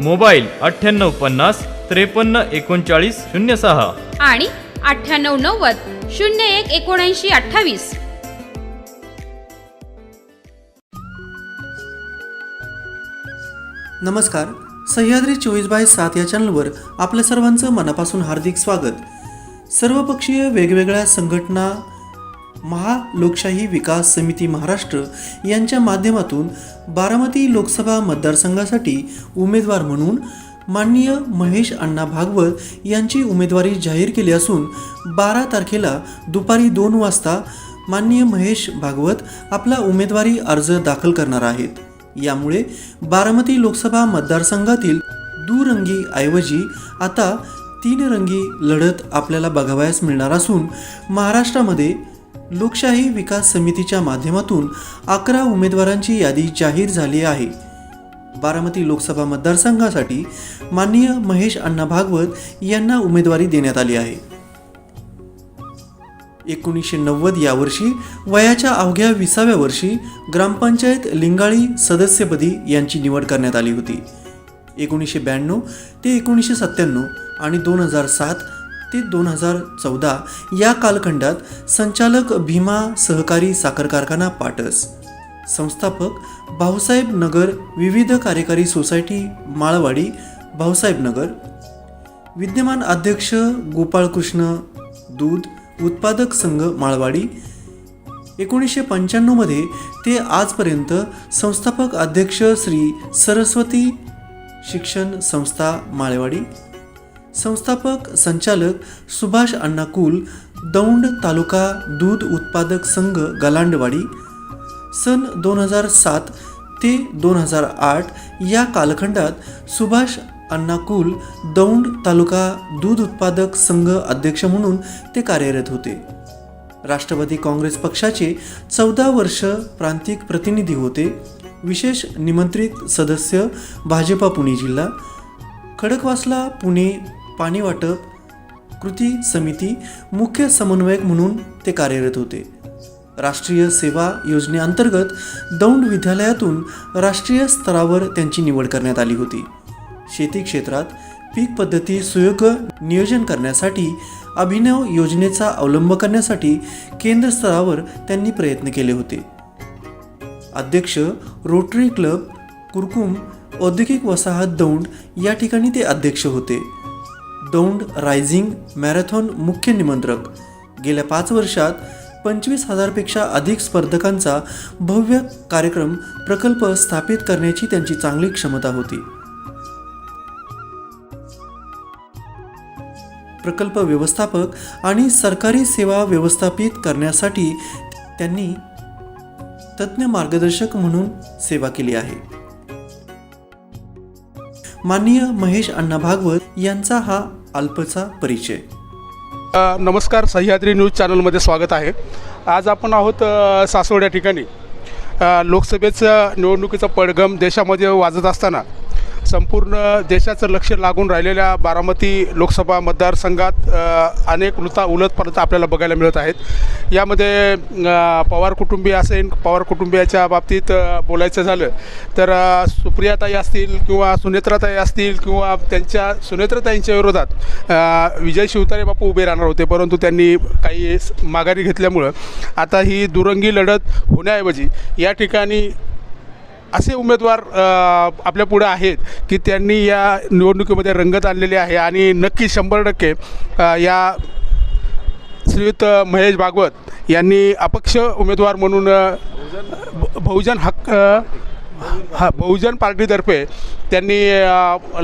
Mobile अठ्ठ्याण्णव पन्नास त्रेपन्न एकोणचाळीस शून्य सहा. आणि अठ्ठ्याण्णव नव्वद शून्य एक एकोणऐंशी अठ्ठावीस. नमस्कार. सह्याद्री चोवीस बाय सात या चॅनलवर आपल्या सर्वांचं मनापासून हार्दिक स्वागत. सर्वपक्षीय वेगवेगळ्या संघटना महालोकशाही विकास समिती महाराष्ट्र यांच्या माध्यमातून बारामती लोकसभा मतदारसंघासाठी उमेदवार म्हणून माननीय महेश अण्णा भागवत यांची उमेदवारी जाहीर केली असून बारा तारखेला दुपारी दोन वाजता माननीय महेश भागवत आपला उमेदवारी अर्ज दाखल करणार आहेत. यामुळे बारामती लोकसभा मतदारसंघातील दुरंगी ऐवजी आता तीन रंगी लढत आपल्याला बघावयास मिळणार असून महाराष्ट्रामध्ये लोकशाही विकास समितीच्या माध्यमातून अकरा उमेदवारांची यादी जाहीर झाली आहे. बारामती लोकसभा मतदारसंघासाठी माननीय महेश अण्णा भागवत यांना उमेदवारी देण्यात आली आहे. एकोणीसशे नव्वद या वर्षी वयाच्या अवघ्या विसाव्या वर्षी ग्रामपंचायत लिंगाळी सदस्यपदी यांची निवड करण्यात आली होती. एकोणीसशे ब्याण्णव ते एकोणीसशे सत्त्याण्णव आणि दोन हजार सात ते दोन हजार चौदा या कालखंडात संचालक भीमा सहकारी साखर कारखाना पाटस संस्थापक भाऊसाहेब नगर विविध कार्यकारी सोसायटी माळवाडी भाऊसाहेब नगर विद्यमान अध्यक्ष गोपाळकृष्ण दूध उत्पादक संघ माळवाडी एकोणीसशे पंच्याण्णवमध्ये ते आजपर्यंत संस्थापक अध्यक्ष श्री सरस्वती शिक्षण संस्था माळेवाडी संस्थापक संचालक सुभाष अण्णा कुल दौंड तालुका दूध उत्पादक संघ गलांडवाडी. सन दोन हजार सात ते दोन हजार आठ या कालखंडात सुभाष अण्णा कुल दौंड तालुका दूध उत्पादक संघ अध्यक्ष म्हणून ते कार्यरत होते. राष्ट्रवादी काँग्रेस पक्षाचे चौदा वर्ष प्रांतिक प्रतिनिधी होते. विशेष निमंत्रित सदस्य भाजपा पुणे जिल्हा खडकवासला पुणे पाणी वाटप कृती समिती मुख्य समन्वयक म्हणून ते कार्यरत होते. राष्ट्रीय सेवा योजनेअंतर्गत दौंड विद्यालयातून राष्ट्रीय स्तरावर त्यांची निवड करण्यात आली होती. शेती क्षेत्रात पीक पद्धती सुयोग्य नियोजन करण्यासाठी अभिनव योजनेचा अवलंब करण्यासाठी केंद्र स्तरावर त्यांनी प्रयत्न केले होते. अध्यक्ष रोटरी क्लब कुरकुम औद्योगिक वसाहत दौंड या ठिकाणी ते अध्यक्ष होते. दौंड रायझिंग मॅरेथॉन मुख्य निमंत्रक. गेल्या पाच वर्षात पंचवीस हजारपेक्षा अधिक स्पर्धकांचा भव्य कार्यक्रम प्रकल्प स्थापित करण्याची त्यांची चांगली क्षमता होती. प्रकल्प व्यवस्थापक आणि सरकारी सेवा व्यवस्थापित करण्यासाठी त्यांनी तज्ज्ञ मार्गदर्शक म्हणून सेवा केली आहे. माननीय महेश अण्णा भागवत यांचा हा अल्पचा परिचय. नमस्कार सह्याद्री न्यूज चॅनलमध्ये स्वागत आहे. आज आपण आहोत सासवड या ठिकाणी. लोकसभेचं निवडणुकीचा पडगम देशामध्ये वाजत असताना संपूर्ण देशाचं लक्ष लागून राहिलेल्या बारामती लोकसभा मतदारसंघात अनेक उलता उलटपालट आपल्याला बघायला मिळत आहेत. यामध्ये पवार कुटुंबीय असेल पवार कुटुंबियाच्या बाबतीत बोलायचं झालं तर सुप्रियाताई असतील किंवा सुनेत्राताई असतील किंवा त्यांच्या सुनेत्राताईंच्या विरोधात विजय शिवतारे बापू उभे राहणार होते. परंतु त्यांनी काही माघारी घेतल्यामुळं आता ही दुरंगी लढत होण्याऐवजी या ठिकाणी असे उमेदवार आपल्या पुढं आहेत की त्यांनी या निवडणुकीमध्ये रंगत आणलेली आहे आणि नक्की शंभर टक्के या श्रीयुत महेश भागवत यांनी अपक्ष उमेदवार म्हणून बहुजन हक्क हा बहुजन पार्टीतर्फे त्यांनी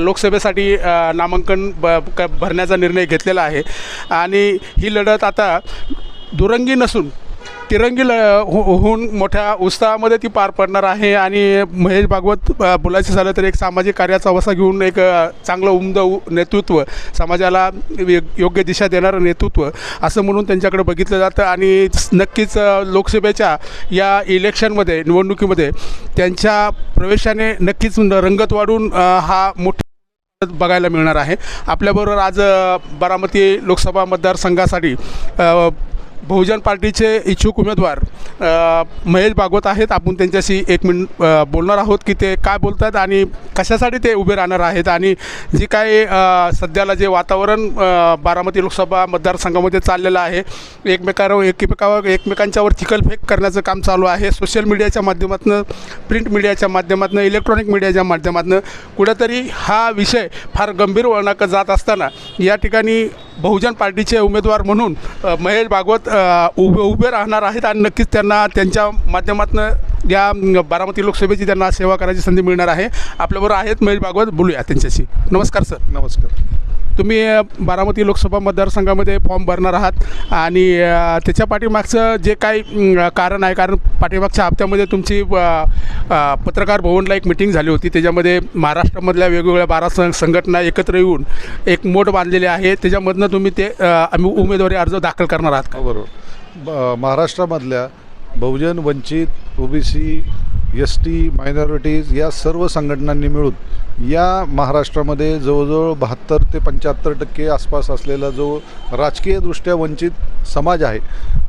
लोकसभेसाठी नामांकन ब क भरण्याचा निर्णय घेतलेला आहे. आणि ही लढत आता दुरंगी नसून तिरंगी ल होऊन मोठ्या उत्साहामध्ये ती पार पडणार आहे आणि महेश भागवत बोलायचं झालं तर एक सामाजिक कार्याचा वसा घेऊन एक चांगलं उमदं उ- नेतृत्व समाजाला योग्य दिशा देणारं नेतृत्व असं म्हणून त्यांच्याकडे बघितलं जातं आणि नक्कीच लोकसभेच्या या इलेक्शनमध्ये निवडणुकीमध्ये त्यांच्या प्रवेशाने नक्कीच रंगत वाढून हा मोठा बघायला मिळणार आहे. आपल्याबरोबर आज बारामती लोकसभा मतदारसंघासाठी बहुजन पार्टीचे इच्छुक उमेदवार महेश भागवत आहेत. आपण त्यांच्याशी एक मिनिट बोलणार आहोत की ते काय बोलतात आणि कशासाठी ते उभे राहणार आहेत आणि जी काय सध्याला जे वातावरण बारामती लोकसभा मतदारसंघामध्ये चाललेलं आहे एकमेकावर एकमेकावर एकमेकांच्यावर चिखलफेक करण्याचं काम चालू आहे. सोशल मीडियाच्या माध्यमातून प्रिंट मीडियाच्या माध्यमातून इलेक्ट्रॉनिक मीडियाच्या माध्यमातून कुठेतरी हा विषय फार गंभीर वळणाकडे जात असताना या ठिकाणी बहुजन पार्टीचे उमेदवार म्हणून महेश भागवत उभे उभे राहणार आहेत आणि नक्कीच त्यांना त्यांच्या माध्यमातून या बारामती लोकसभेची त्यांना सेवा करायची संधी मिळणार आहे. आपल्याबरोबर आहेत महेश भागवत बोलूया त्यांच्याशी. नमस्कार सर. नमस्कार. तुम्ही बारामती लोकसभा मतदारसंघामध्ये फॉर्म भरणार आहात आणि त्याच्या पाठीमागचं जे काही कारण आहे कारण पाठीमागच्या हप्त्यामध्ये तुमची पत्रकार भवनला एक मिटिंग झाली होती. त्याच्यामध्ये महाराष्ट्रामधल्या वेगवेगळ्या बारा सं संघटना एकत्र येऊन एक मोठ बांधलेले आहे. त्याच्यामधनं तुम्ही ते आम्ही उमेदवारी अर्ज दाखल करणार आहात का? हो, बरोबर. महाराष्ट्रामधल्या बहुजन वंचित ओबीसी एस टी मायनॉरिटीज या सर्व संघटनांनी मिळून या महाराष्ट्रामध्ये जवळजवळ बहात्तर ते पंच्याहत्तर टक्के आसपास असलेला जो राजकीयदृष्ट्या वंचित समाज आहे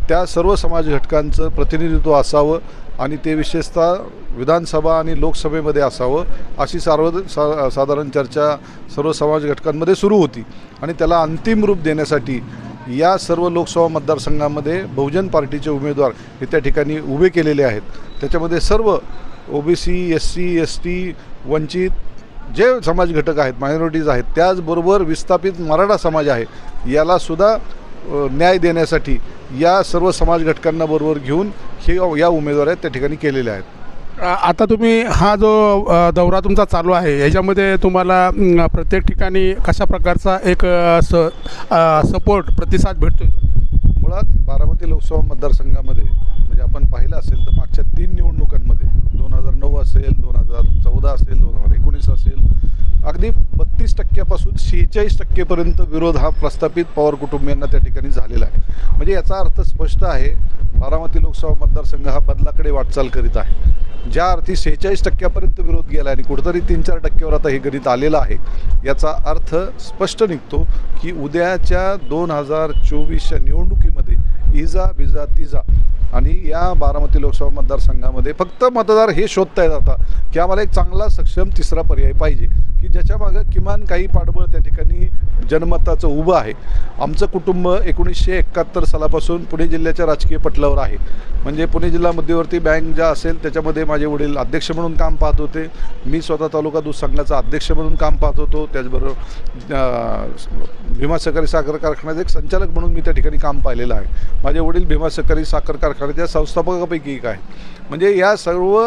त्या सर्व समाज घटकांचं प्रतिनिधित्व असावं आणि ते विशेषतः विधानसभा आणि लोकसभेमध्ये असावं अशी सार्व सा साधारण चर्चा सर्व समाज घटकांमध्ये सुरू होती. आणि त्याला अंतिम रूप देण्यासाठी या सर्व लोकसभा मतदारसंघामध्ये बहुजन पार्टीचे उमेदवार हे त्या ठिकाणी उभे केलेले आहेत. त्याच्यामध्ये सर्व O B C S C S T वंचित जे समाज घटक आहेत मायनॉरिटीज आहेत त्याचबरोबर विस्थापित मराठा समाज आहे यालासुद्धा न्याय देण्यासाठी या सर्व समाज घटकांना बरोबर घेऊन हे या उमेदवार आहेत त्या ठिकाणी केलेले आहेत. आता तुम्ही हा जो दौरा तुमचा चालू आहे याच्यामध्ये तुम्हाला प्रत्येक ठिकाणी कशा प्रकारचा एक स सपोर्ट प्रतिसाद भेटतो मुळात बारामती लोकसभा मतदारसंघामध्ये म्हणजे आपण पाहिलं असेल तर मागच्या तीन निवडणुकांमध्ये दोन हजार नऊ असेल दोन हजार चौदा असेल दोन हजार एकोणीस असेल अगदी बत्तीस टक्क्यापासून शेहेचाळीस टक्केपर्यंत विरोध हा प्रस्थापित पवार कुटुंबियांना त्या ठिकाणी झालेला आहे. म्हणजे याचा अर्थ स्पष्ट आहे बारामती लोकसभा मतदारसंघ हा बदलाकडे वाटचाल करीत आहे. ज्या अर्थी शेहेचाळीस टक्क्यापर्यंत विरोध गेला आणि कुठंतरी तीन चार टक्क्यावर आता हे गणित आलेलं आहे याचा अर्थ स्पष्ट निघतो की उद्याच्या दोन हजार चोवीसच्या निवडणुकीमध्ये इजा बिजा तिजा आणि या बारामती लोकसभा मतदारसंघामध्ये फक्त मतदार हे शोधतायत आता की आम्हाला एक चांगला सक्षम तिसरा पर्याय पाहिजे. की ज्याच्या मागं किमान काही पाठबळ त्या ठिकाणी जनमताचं उभं आहे. आमचं कुटुंब एकोणीसशे एकाहत्तर सालापासून पुणे जिल्ह्याच्या राजकीय पटलावर आहे. म्हणजे पुणे जिल्हा मध्यवर्ती बँक ज्या असेल त्याच्यामध्ये माझे वडील अध्यक्ष म्हणून काम पाहत होते. मी स्वतः तालुका दूध संघाचा अध्यक्ष म्हणून काम पाहत होतो. त्याचबरोबर भीमा सहकारी साखर कारखान्याचे एक संचालक म्हणून मी त्या ठिकाणी काम पाहिलेलं आहे. माझे वडील भीमा सहकारी साखर कारखान्याच्या संस्थापकापैकी एक आहे. म्हणजे या सर्व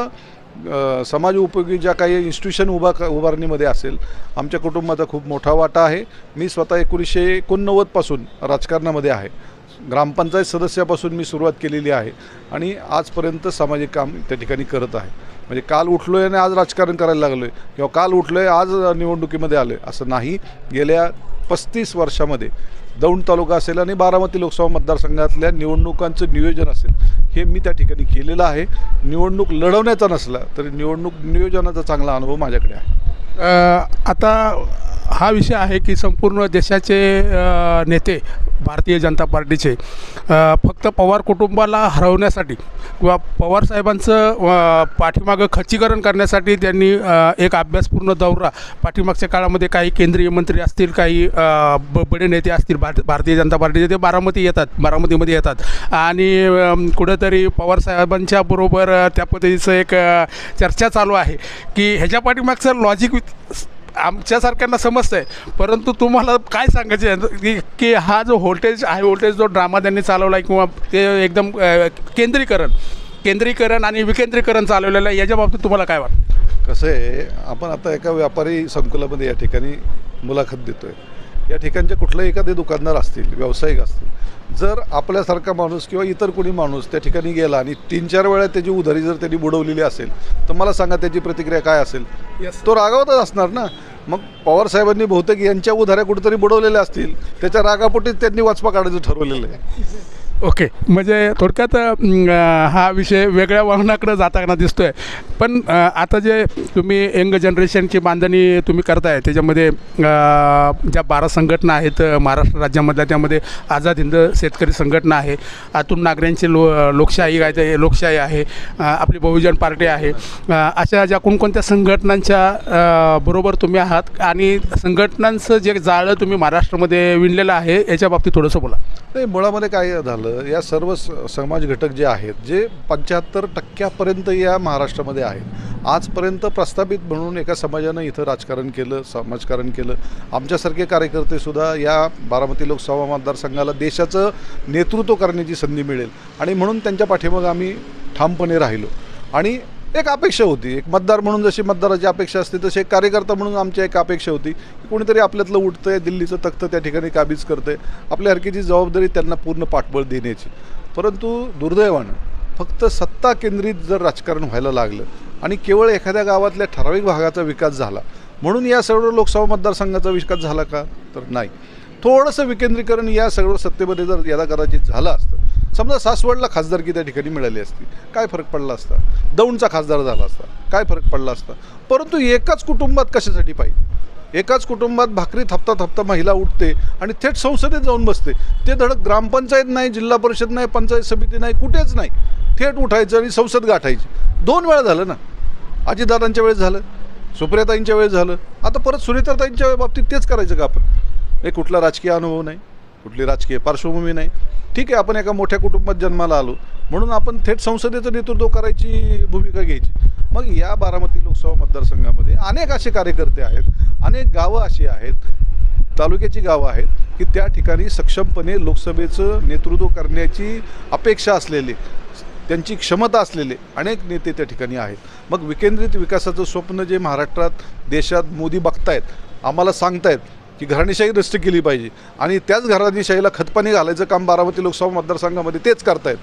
समाज उपयोगी ज्या काही इन्स्टिट्यूशन उभा उभारणीमध्ये असेल आमच्या कुटुंबाचा खूप मोठा वाटा आहे. मी स्वतः एकोणीसशे एकोणनव्वदपासून राजकारणामध्ये आहे. ग्रामपंचायत सदस्यापासून मी सुरुवात केलेली आहे आणि आजपर्यंत सामाजिक काम त्या ठिकाणी करत आहे. म्हणजे काल उठलो आहे आणि आज राजकारण करायला लागलो आहे किंवा काल उठलो आहे आज निवडणुकीमध्ये आलो आहे असं नाही. गेल्या पस्तीस वर्षामध्ये दौंड तालुका असेल आणि बारामती लोकसभा मतदारसंघातल्या निवडणुकांचं नियोजन असेल हे मी त्या ठिकाणी केलेलं आहे. निवडणूक लढवण्याचा नसला तरी निवडणूक नियोजनाचा चांगला अनुभव माझ्याकडे आहे. आता हा विषय आहे की संपूर्ण देशाचे नेते भारतीय जनता पार्टीचे फक्त पवार कुटुंबाला हरवण्यासाठी किंवा पवार साहेबांचं पाठीमागं खच्चीकरण करण्यासाठी त्यांनी एक अभ्यासपूर्ण दौरा पाठीमागच्या काळामध्ये काही केंद्रीय मंत्री असतील काही ब बडे नेते असतील भार भारतीय जनता पार्टीचे ते बारामती येतात बारामतीमध्ये येतात. आणि कुठंतरी पवारसाहेबांच्या बरोबर त्या पद्धतीचं एक चर्चा चालू आहे की ह्याच्या पाठीमागचं लॉजिक आमच्यासारख्यांना समजतं आहे परंतु तुम्हाला काय सांगायचं आहे? की की हा जो व्होल्टेज हाय व्होल्टेज जो ड्रामा त्यांनी चालवला आहे किंवा ते एकदम केंद्रीकरण केंद्रीकरण आणि विकेंद्रीकरण चालवलेलं आहे याच्या बाबतीत तुम्हाला काय वाटतं? कसं आहे आपण आता एका व्यापारी संकुलामध्ये या ठिकाणी मुलाखत देतो आहे या ठिकाणचे कुठलेही एखादे दुकानदार असतील व्यावसायिक असतील जर आपल्यासारखा माणूस किंवा इतर कोणी माणूस त्या ठिकाणी गेला आणि तीन चार वेळा त्याची उधारी जर त्यांनी बुडवलेली असेल तर मला सांगा त्याची प्रतिक्रिया काय असेल? Yes. तो रागावतच असणार ना. मग पवार साहेबांनी बहुतेक यांच्या उधाऱ्या कुठेतरी बुडवलेल्या असतील त्याच्या रागापोटीच त्यांनी वाचपा काढायचं ठरवलेलं आहे. ओके. म्हणजे थोडक्यात हा विषय वेगळ्या वाहनाकडे जाताना दिसतो आहे पण आता जे तुम्ही यंग जनरेशनची बांधणी तुम्ही करताय त्याच्यामध्ये ज्या बारा संघटना आहेत महाराष्ट्र राज्यामधल्या त्यामध्ये आझाद हिंद शेतकरी संघटना आहे आतून नागऱ्यांची लो लोकशाही ते लोकशाही आहे आपली बहुजन पार्टी आहे अशा ज्या कोणकोणत्या संघटनांच्या बरोबर तुम्ही आहात आणि संघटनांचं जे जाळं तुम्ही महाराष्ट्रामध्ये विणलेलं आहे याच्या बाबतीत थोडंसं बोला. नाही मुळामध्ये काय झालं या सर्व स- समाज घटक जे आहेत जे पंच्याहत्तर टक्क्यापर्यंत या महाराष्ट्रामध्ये आहेत आजपर्यंत प्रस्थापित म्हणून एका समाजानं इथं राजकारण केलं समाजकारण केलं. आमच्यासारखे कार्यकर्तेसुद्धा या बारामती लोकसभा मतदारसंघाला देशाचं नेतृत्व करण्याची संधी मिळेल. आणि म्हणून त्यांच्या पाठीमागं आम्ही ठामपणे राहिलो. आणि एक अपेक्षा होती. एक मतदार म्हणून जशी मतदाराची अपेक्षा असते तशी एक कार्यकर्ता म्हणून आमची एक अपेक्षा होती की कोणीतरी आपल्यातलं उठतंय दिल्लीचं तख्त त्या ठिकाणी काबीज करतंय. आपल्या हरकीची जबाबदारी त्यांना पूर्ण पाठबळ देण्याची. परंतु दुर्दैवानं फक्त सत्ता केंद्रित जर राजकारण व्हायला लागलं आणि केवळ एखाद्या गावातल्या ठराविक भागाचा विकास झाला म्हणून या सर्व लोकसभा मतदारसंघाचा विकास झाला का? तर नाही. थोडंसं विकेंद्रीकरण या सर्व सत्तेमध्ये जर याला कदाचित झालं असतं समजा सासवडला खासदारकी त्या ठिकाणी मिळाली असती काय फरक पडला असता? दौंडचा खासदार झाला असता काय फरक पडला असता? परंतु एकाच कुटुंबात कशासाठी पाहिजे? एकाच कुटुंबात भाकरी थपता थापता महिला उठते आणि थेट संसदेत जाऊन बसते. ते धडक ग्रामपंचायत नाही जिल्हा परिषद नाही पंचायत समिती नाही कुठेच नाही. थेट उठायचं आणि संसद गाठायची. दोन वेळा झालं ना? अजितदादांच्या वेळेस झालं सुप्रियाताईंच्या वेळेस झालं. आता परत सुनीताताईंच्या बाबतीत तेच करायचं का आपण? हे कुठला राजकीय अनुभव नाही? कुठली राजकीय पार्श्वभूमी नाही. ठीक आहे आपण एका मोठ्या कुटुंबात जन्माला आलो. म्हणून आपण थेट संसदेचं नेतृत्व करायची भूमिका घ्यायची. मग या बारामती लोकसभा मतदारसंघामध्ये अनेक असे कार्यकर्ते आहेत अनेक गावं अशी आहेत तालुक्याची गावं आहेत की त्या ठिकाणी सक्षमपणे लोकसभेचं नेतृत्व करण्याची अपेक्षा असलेले त्यांची क्षमता असलेले अनेक नेते त्या ठिकाणी आहेत. मग विकेंद्रित विकासाचं स्वप्न जे महाराष्ट्रात देशात मोदी बघतायत आम्हाला सांगतायत की घराणीशाही नष्ट केली पाहिजे. आणि त्याच घराणीशाहीला खतपाणी घालायचं काम बारामती लोकसभा मतदारसंघामध्ये तेच करतायत.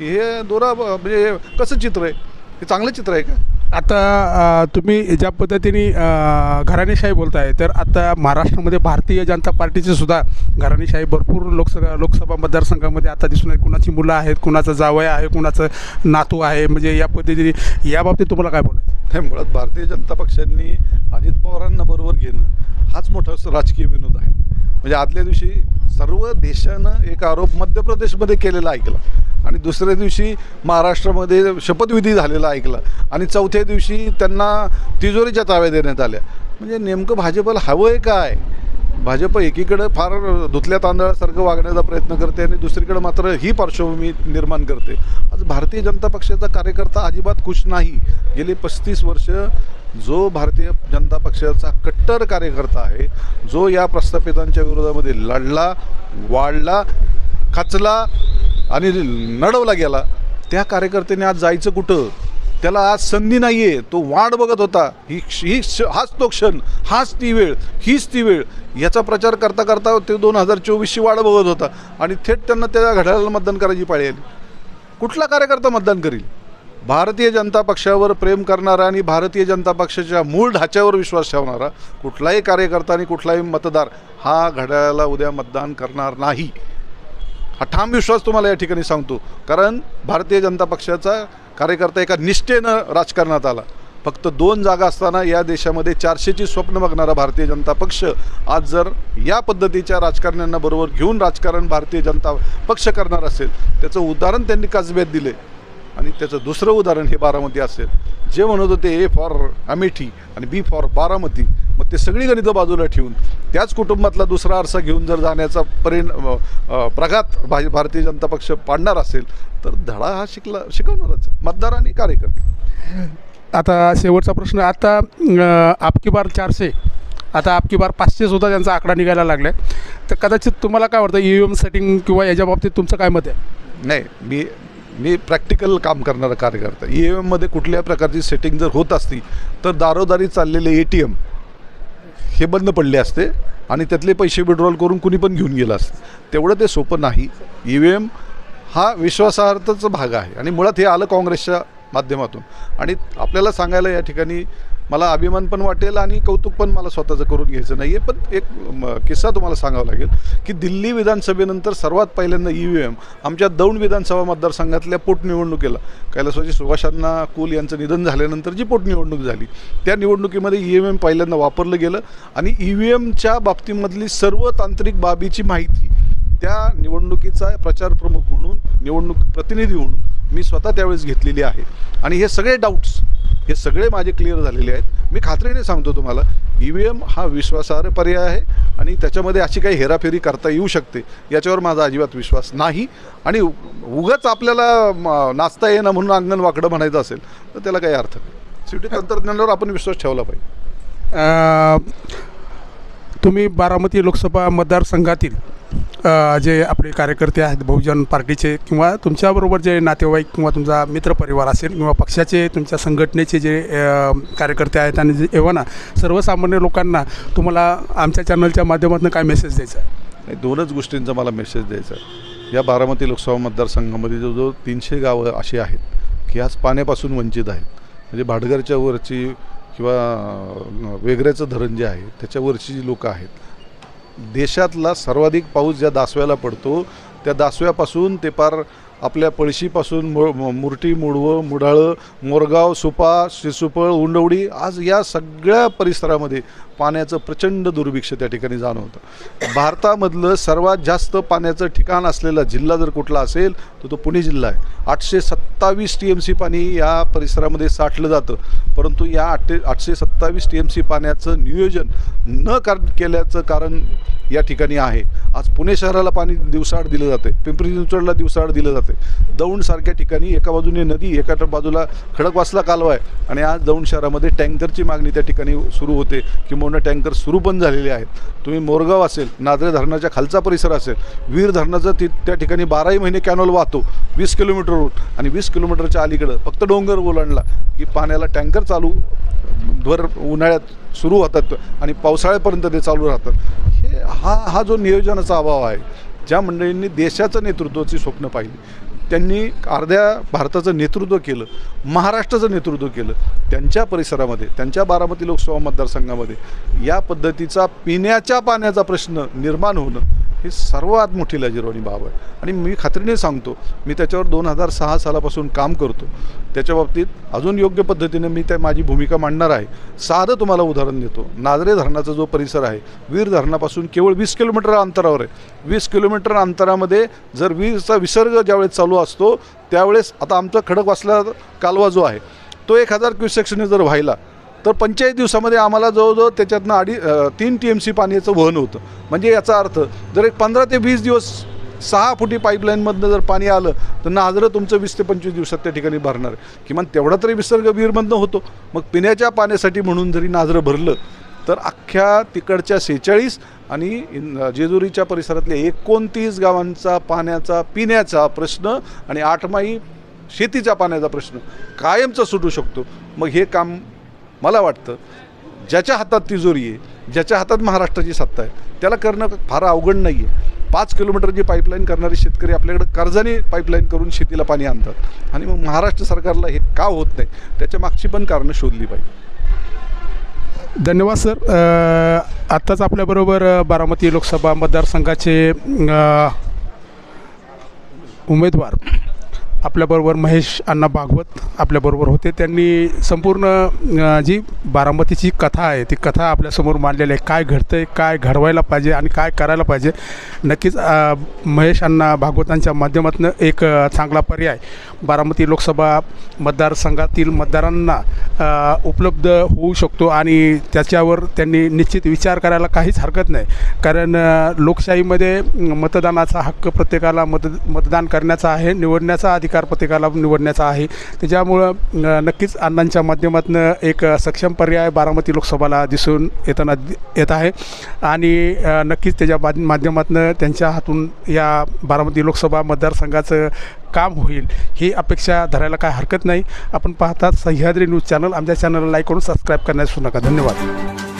हे दोरा म्हणजे कसं चित्र आहे? हे चांगलं चित्र आहे का? आता तुम्ही ज्या पद्धतीने घराणेशाही बोलताय तर आता महाराष्ट्रामध्ये भारतीय जनता पार्टीचे सुद्धा घराणेशाही भरपूर लोकसभा लोकसभा मतदारसंघामध्ये आता दिसून येत. कुणाची मुलं आहेत कुणाचं जावय आहे कुणाचं नातू आहे म्हणजे या पद्धतीने या बाबतीत तुम्हाला काय बोलायचं? नाही मुळात भारतीय जनता पक्षांनी अजित पवारांना बरोबर घेणं हाच मोठा राजकीय विनोद आहे. म्हणजे आदल्या दिवशी सर्व देशानं एक आरोप मध्य प्रदेशमध्ये केलेला ऐकला आणि दुसऱ्या दिवशी महाराष्ट्रामध्ये शपथविधी झालेला ऐकला आणि चौथ्या दिवशी त्यांना तिजोरीच्या ताव्या देण्यात आल्या. म्हणजे नेमकं भाजपला हवं आहे काय? भाजप एकीकडं फार धुतल्या तांदळासारखं वागण्याचा प्रयत्न करते आणि दुसरीकडे मात्र ही पार्श्वभूमी निर्माण करते. आज भारतीय जनता पक्षाचा कार्यकर्ता अजिबात खुश नाही. गेली पस्तीस वर्ष जो भारतीय जनता पक्षाचा कट्टर कार्यकर्ता आहे जो या प्रस्थापितांच्या विरोधामध्ये लढला वाढला खचला आणि नडवला गेला त्या कार्यकर्त्याने आज जायचं कुठं? त्याला आज संधी नाही आहे तो वाट बघत होता. ही ही क्ष- हाच तो क्षण हाच ती वेळ हीच ती वेळ. याचा प्रचार करता करता ते दोन हजार चोवीसची वाट बघत होता. आणि थेट त्यांना त्या घड्याळाला मतदान करायची पाळी आली. कुठला कार्यकर्ता मतदान करील? भारतीय जनता पक्षावर प्रेम करणारा आणि भारतीय जनता पक्षाच्या मूळ ढाच्यावर विश्वास ठेवणारा कुठलाही कार्यकर्ता आणि कुठलाही मतदार हा घड्याळाला उद्या मतदान करणार नाही. हा ठाम विश्वास तुम्हाला या ठिकाणी सांगतो. कारण भारतीय जनता पक्षाचा कार्यकर्ता एका निष्ठेनं राजकारणात आला. फक्त दोन जागा असताना या देशामध्ये चारशेची स्वप्न बघणारा भारतीय जनता पक्ष आज जर या पद्धतीच्या राजकारण्यांना बरोबर घेऊन राजकारण भारतीय जनता पक्ष करणार असेल त्याचं उदाहरण त्यांनी कसब्यात दिले आणि त्याचं दुसरं उदाहरण हे बारामती असेल. जे म्हणत होते ए फॉर अमेठी आणि बी फॉर बारामती मग ते सगळी गणितं बाजूला ठेवून त्याच कुटुंबातला दुसरा आरसा घेऊन जर जाण्याचा परिण प्रघात भा भारतीय जनता पक्ष पाडणार असेल तर धडा हा शिकला शिकवणारच. मतदार आणि कार्यकर्ते आता शेवटचा प्रश्न आता आपकी बार चारशे आता आपकी बार पाचशे सुद्धा त्यांचा आकडा निघायला लागला आहे तर कदाचित तुम्हाला काय वाटतं ई एम सेटिंग किंवा याच्या बाबतीत तुमचं काय मत आहे? नाही मी मी प्रॅक्टिकल काम करणारा कार्यकर्ता. ई एम एममध्ये कुठल्या प्रकारची सेटिंग जर होत असती तर दारोदारी चाललेले ए टी एम हे बंद पडले असते आणि त्यातले पैसे विड्रॉल करून कुणी पण घेऊन गेलं असतं. तेवढं ते सोपं नाही. ई व्ही एम हा विश्वासार्हताचा भाग आहे आणि मुळात हे आलं काँग्रेसच्या माध्यमातून. आणि आपल्याला सांगायला या ठिकाणी मला अभिमान पण वाटेल आणि कौतुक पण मला स्वतःचं करून घ्यायचं नाही आहे पण एक म, किस्सा तुम्हाला सांगावा लागेल की दिल्ली विधानसभेनंतर सर्वात पहिल्यांदा ई व्ही एम आमच्या दौंड विधानसभा मतदारसंघातल्या पोटनिवडणुकीला कैलासवाजी सुभाषांना कुल यांचं निधन झाल्यानंतर जी पोटनिवडणूक झाली त्या निवडणुकीमध्ये ई व्ही एम पहिल्यांदा वापरलं गेलं आणि ई व्ही एमच्या बाबतीमधली सर्व तांत्रिक बाबीची माहिती त्या निवडणुकीचा प्रचार प्रमुख म्हणून निवडणूक प्रतिनिधी म्हणून मी स्वतः त्यावेळेस घेतलेली आहे. आणि हे सगळे डाऊट्स हे सगळे माझे क्लिअर झालेले आहेत. मी खात्रीने सांगतो तुम्हाला ई व्ही एम हा विश्वासार्ह पर्याय आहे आणि त्याच्यामध्ये अशी काही हेराफेरी करता येऊ शकते याच्यावर माझा अजिबात विश्वास नाही. आणि उगाच आपल्याला नाचता येणं म्हणून अंगण वाकडं म्हणायचं असेल तर त्याला काही अर्थ नाही. शेवटी तंत्रज्ञानावर आपण विश्वास ठेवला पाहिजे. तुम्ही बारामती लोकसभा मतदारसंघातील जे आपले कार्यकर्ते आहेत बहुजन पार्टीचे किंवा तुमच्याबरोबर जे नातेवाईक किंवा तुमचा मित्रपरिवार असेल किंवा पक्षाचे तुमच्या संघटनेचे जे कार्यकर्ते आहेत आणि जे एव्हाना सर्वसामान्य लोकांना तुम्हाला आमच्या चॅनलच्या माध्यमातून काय मेसेज द्यायचा आहे? नाही दोनच गोष्टींचा मला मेसेज द्यायचा आहे. या बारामती लोकसभा मतदारसंघामध्ये जो जो तीनशे गावं अशी आहेत की आज पाण्यापासून वंचित आहेत. म्हणजे भाटघरच्या वरची किंवा वेगळ्याचं वेगऱ्याचं धरण जे आहे त्याच्यावरची जी लोकं आहेत देशातला सर्वाधिक पाऊस ज्या दासव्याला पडतो त्या दासव्यापासून ते पार आपल्या पळशीपासून मु मु- मुरटी मुडवं मुढाळं मोरगाव सुपा शिसुपळ उंडवडी आज या सगळ्या परिसरामध्ये पाण्याचं प्रचंड दुर्भिक्ष त्या ठिकाणी जाणवतं. भारतामधलं सर्वात जास्त पाण्याचं ठिकाण असलेला जिल्हा जर कुठला असेल तर तो पुणे जिल्हा आहे. आठशे सत्तावीस टी एम सी पाणी या परिसरामध्ये साठलं जातं. परंतु या आठशे आठशे सत्तावीस टी एम सी पाण्याचं नियोजन न कर केल्याचं कारण या ठिकाणी आहे. आज पुणे शहराला पाणी दिवसाआड दिलं जाते पिंपरी चिंचवडला दिवसाआड दिलं जाते दौंडसारख्या ठिकाणी एका बाजूने नदी एका बाजूला खडकवासला कालवा आहे. आणि आज दौंड शहरामध्ये टँकरची मागणी त्या ठिकाणी सुरू होते किंबहुना टँकर सुरू पण झालेले आहेत. तुम्ही मोरगाव असेल नादरे धरणाच्या खालचा परिसर असेल वीर धरणाचं ती त्या ठिकाणी बाराही महिने कॅनॉल वाहतो वीस किलोमीटर किलोमीटरवरून आणि वीस किलोमीटरच्या अलीकडं फक्त डोंगर ओलांडला की पाण्याला टँकर चालू भर उन्हाळ्यात सुरू होतात आणि पावसाळ्यापर्यंत ते चालू राहतात. हे हा हा जो नियोजनाचा अभाव आहे ज्या मंडळींनी देशाचं नेतृत्वाची स्वप्न पाहिली त्यांनी अर्ध्या भारताचं नेतृत्व केलं महाराष्ट्राचं नेतृत्व केलं त्यांच्या परिसरामध्ये त्यांच्या बारामती लोकसभा मतदारसंघामध्ये या पद्धतीचा पिण्याच्या पाण्याचा प्रश्न निर्माण होणं ही सर्वात मोठी लाजिरवाणी बाब आहे. आणि मी खात्रीने सांगतो मी त्याच्यावर दोन हजार सहा सालापासून काम करतो. त्याच्या बाबतीत अजून योग्य पद्धतीने मी त्या माझी भूमिका मांडणार आहे. साधं तुम्हाला उदाहरण देतो. नाजरे धरणाचा जो परिसर आहे वीर धरणापासून केवळ वीस किलोमीटर अंतरावर आहे. वीस किलोमीटर अंतरामध्ये जर वीरचा विसर्ग ज्यावेळेस चालू असतो त्यावेळेस आता आमचा खडक वाचला कालवा जो आहे तो एक हजार क्युसेक्सने जर व्हायला तर पंचेचाळीस दिवसामध्ये आम्हाला जवळजवळ त्याच्यातनं अडी तीन टी एम सी पाण्याचं वहन होतं. म्हणजे याचा अर्थ जर एक पंधरा ते वीस दिवस सहा फुटी पाईपलाईनमधनं जर पाणी आलं तर नाजरं तुमचं वीस ते पंचवीस दिवसात त्या ठिकाणी भरणार. किमान तेवढा तरी विसर्ग विहीरमधनं होतो. मग पिण्याच्या पाण्यासाठी म्हणून जरी नाजरं भरलं तर अख्ख्या तिकडच्या सेहेचाळीस आणि जेजुरीच्या परिसरातल्या एकोणतीस गावांचा पाण्याचा पिण्याचा प्रश्न आणि आठमाही शेतीच्या पाण्याचा प्रश्न कायमचा सुटू शकतो. मग हे काम मला वाटतं ज्याच्या हातात तिजोरी आहे ज्याच्या हातात महाराष्ट्राची सत्ता आहे त्याला करणं फार अवघड नाही आहे पाच किलोमीटरची पाईपलाईन करणारे शेतकरी आपल्याकडे कर्जाने पाईपलाईन करून शेतीला पाणी आणतात. आणि मग महाराष्ट्र सरकारला हे का होत नाही त्याच्या मागची पण कारणं शोधली पाहिजे. धन्यवाद सर. आत्ताच आपल्याबरोबर बारामती लोकसभा मतदारसंघाचे उमेदवार आपल्याबरोबर महेश अण्णा भागवत आपल्याबरोबर होते. त्यांनी संपूर्ण जी बारामतीची कथा आहे ती कथा आपल्यासमोर मांडलेली आहे. काय घडतं आहे काय घडवायला पाहिजे आणि काय करायला पाहिजे? नक्कीच महेश अण्णा भागवतांच्या माध्यमातून एक चांगला पर्याय बारामती लोकसभा मतदारसंघातील मतदारांना उपलब्ध होऊ शकतो आणि त्याच्यावर त्यांनी निश्चित विचार करायला काहीच हरकत नाही. कारण लोकशाहीमध्ये मतदानाचा हक्क प्रत्येकाला मत मतदान करण्याचा आहे निवडण्याचा अधिकार अधिकार प्रत्येकाला निवडण्याचा आहे. त्याच्यामुळं नक्कीच अण्णांच्या माध्यमातून एक सक्षम पर्याय बारामती लोकसभाला दिसून येताना येत आहे. आणि नक्कीच त्याच्या माध्य माध्यमातून त्यांच्या हातून या बारामती लोकसभा मतदारसंघाचं काम होईल ही अपेक्षा धरायला काय हरकत नाही. आपण पाहतात सह्याद्री न्यूज चॅनल आमच्या चॅनलला लाईक करून सबस्क्राईब करण्यास नका. धन्यवाद.